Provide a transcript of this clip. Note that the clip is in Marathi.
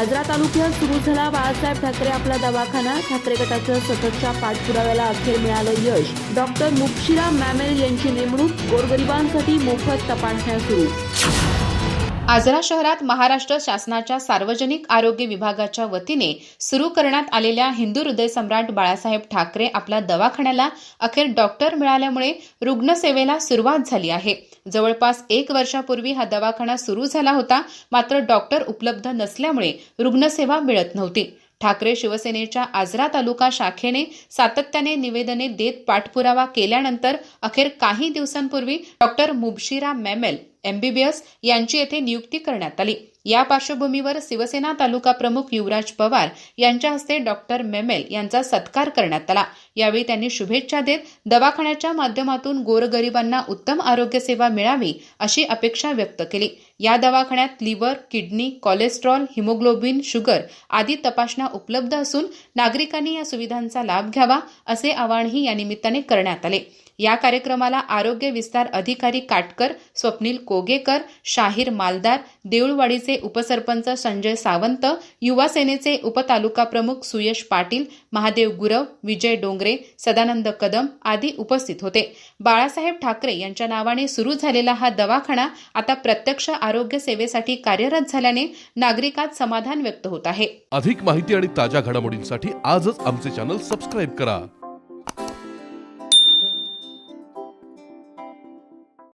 आजरा तालुक्यात सुरू झाला बाळासाहेब ठाकरे आपला दवाखाना. ठाकरे गटाच्या सततच्या पाठपुराव्याला अखेर मिळालं यश. डॉक्टर मुक्षिरा मॅमेल यांची नेमणूक गोरगरिबांसाठी मोफत तपासण्या सुरू. आजरा शहरात महाराष्ट्र शासनाच्या सार्वजनिक आरोग्य विभागाच्या वतीने सुरू करण्यात आलेल्या हिंदू हृदय सम्राट बाळासाहेब ठाकरे आपल्या दवाखान्याला अखेर डॉक्टर मिळाल्यामुळे रुग्णसेवेला सुरुवात झाली आहे. जवळपास एक वर्षापूर्वी हा दवाखाना सुरू झाला होता मात्र डॉक्टर उपलब्ध नसल्यामुळे रुग्णसेवा मिळत नव्हती. ठाकरे शिवसेनेच्या आजरा तालुका शाखेने सातत्याने निवेदने देत पाठपुरावा केल्यानंतर अखेर काही दिवसांपूर्वी डॉक्टर मुबशिरा मेमेल एमबीबीएस यांची येथे नियुक्ती करण्यात आली. या पार्श्वभूमीवर शिवसेना तालुका प्रमुख युवराज पवार यांच्या हस्ते डॉक्टर मेमेल यांचा सत्कार करण्यात आला. यावेळी त्यांनी शुभेच्छा देत दवाखान्याच्या माध्यमातून गोरगरिबांना उत्तम आरोग्य सेवा मिळावी अशी अपेक्षा व्यक्त केली. या दवाखान्यात liver kidney cholesterol haemoglobin sugar आदी तपासण्या उपलब्ध असून नागरिकांनी या सुविधांचा लाभ घ्यावा असे आवाहनही या निमित्ताने करण्यात आले. या कार्यक्रमाला आरोग्य विस्तार अधिकारी काटकर स्वप्नील कोगेकर शाहीर मालदार देऊळवाडीचे उपसरपंच संजय सावंत युवा सेनेचे उपतालुका प्रमुख सुयश पाटील महादेव गुरव विजय डोंगरे सदानंद कदम आदी उपस्थित होते. बाळासाहेब ठाकरे यांच्या नावाने सुरू झालेला हा दवाखाना आता प्रत्यक्ष आरोग्य सेवेसाठी कार्यरत झाल्याने नागरिकात समाधान व्यक्त होत आहे. अधिक माहिती आणि ताज्या घडामोडींसाठी आजच आमचे चॅनल सबस्क्राईब करा.